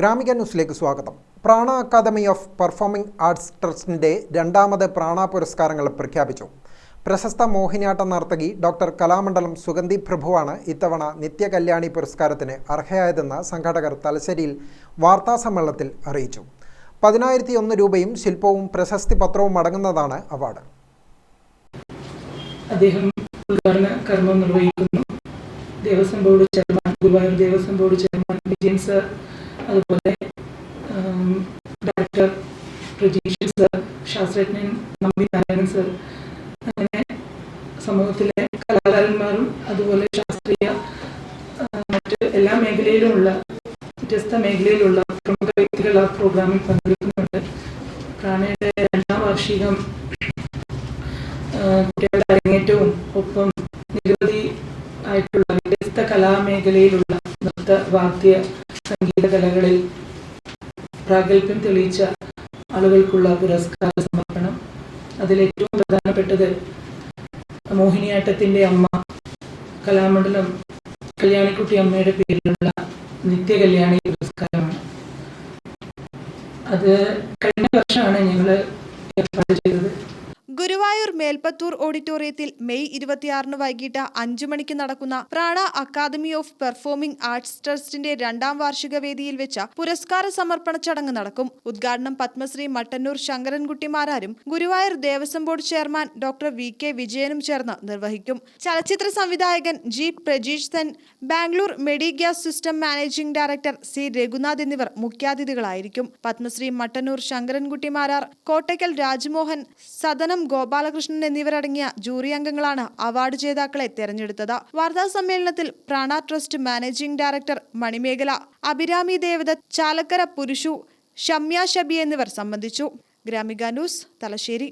ഗ്രാമിക ന്യൂസിലേക്ക് സ്വാഗതം. Prana academy of performing arts ട്രസ്റ്റിന്റെ രണ്ടാമത് പ്രാണ പുരസ്കാരങ്ങൾ പ്രഖ്യാപിച്ചു. പ്രശസ്ത മോഹിനിയാട്ട നർത്തകി ഡോക്ടർ കലാമണ്ഡലം സുഗന്ധി പ്രഭുവാണ് ഇത്തവണ നിത്യകല്യാണി പുരസ്കാരത്തിന് അർഹയായതെന്ന് സംഘാടകർ തലശ്ശേരിയിൽ വാർത്താസമ്മേളനത്തിൽ അറിയിച്ചു. പതിനായിരത്തി ഒന്ന് രൂപയും ശില്പവും പ്രശസ്തി പത്രവും അടങ്ങുന്നതാണ് അവാർഡ്. അദ്ദേഹം കർമ്മം നിർവഹിക്കുന്നു. Devaswom board chairman Guruvayur Devaswom board chairman Vijayan sir director Prajeesh sir. ശാസ്ത്രജ്ഞൻ നമ്പി നാരായണൻ സർ. അങ്ങനെ സമൂഹത്തിലെ കലാകാരന്മാരും അതുപോലെ ശാസ്ത്രീയ മറ്റ് എല്ലാ മേഖലയിലുമുള്ള വ്യത്യസ്ത മേഖലയിലുള്ള പ്രമുഖ വ്യക്തികൾ ആ പ്രോഗ്രാമിൽ പങ്കെടുക്കുന്നുണ്ട്. പ്രാണയുടെ രണ്ടാം വാർഷികം കുട്ടികളുടെ അരങ്ങേറ്റവും ഒപ്പം നിരവധി ആയിട്ടുള്ള വ്യത്യസ്ത കലാമേഖലയിലുള്ള നൃത്ത വാദ്യ സംഗീത കലകളിൽ പ്രാഗൽഭ്യം തെളിയിച്ച ആളുകൾക്കുള്ള പുരസ്കാര സമർപ്പണം. അതിലേറ്റവും പ്രധാനപ്പെട്ടത് മോഹിനിയാട്ടത്തിന്റെ അമ്മ കലാമണ്ഡലം കല്യാണിക്കുട്ടി അമ്മയുടെ പേരിലുള്ള നിത്യകല്യാണി പുരസ്കാരമാണ്. അത് മേൽപ്പത്തൂർ ഓഡിറ്റോറിയത്തിൽ മെയ് ഇരുപത്തിയാറിന് വൈകിട്ട് അഞ്ചു മണിക്ക് നടക്കുന്ന പ്രാണ അക്കാദമി ഓഫ് പെർഫോമിംഗ് ആർട്സ് ട്രസ്റ്റിന്റെ രണ്ടാം വാർഷിക വേദിയിൽ വെച്ച പുരസ്കാര സമർപ്പണ ചടങ്ങ് നടക്കും. ഉദ്ഘാടനം Padmashri Mattannur ശങ്കരൻകുട്ടിമാരാരും Guruvayur Devaswom board chairman doctor V K വിജയനും ചേർന്ന് നിർവഹിക്കും. ചലച്ചിത്ര സംവിധായകൻ G Prajeesh Sen Bangalore medi gas system managing director C Raghunath എന്നിവർ മുഖ്യാതിഥികളായിരിക്കും. പത്മശ്രീ മട്ടന്നൂർ ശങ്കരൻകുട്ടിമാരാർ കോട്ടയ്ക്കൽ രാജ്മോഹൻ സദനം ഗോപാലകൃഷ്ണൻ എന്നിവരടങ്ങിയ ജൂറി അംഗങ്ങളാണ് അവാർഡ് ജേതാക്കളെ തെരഞ്ഞെടുത്തത്. വാർത്താ സമ്മേളനത്തിൽ Prana trust managing director Manimekhala Abhirami Devadath Chalakkara Purushu Shamya Shabi എന്നിവർ സംബന്ധിച്ചു. ഗ്രാമിക ന്യൂസ് തലശ്ശേരി.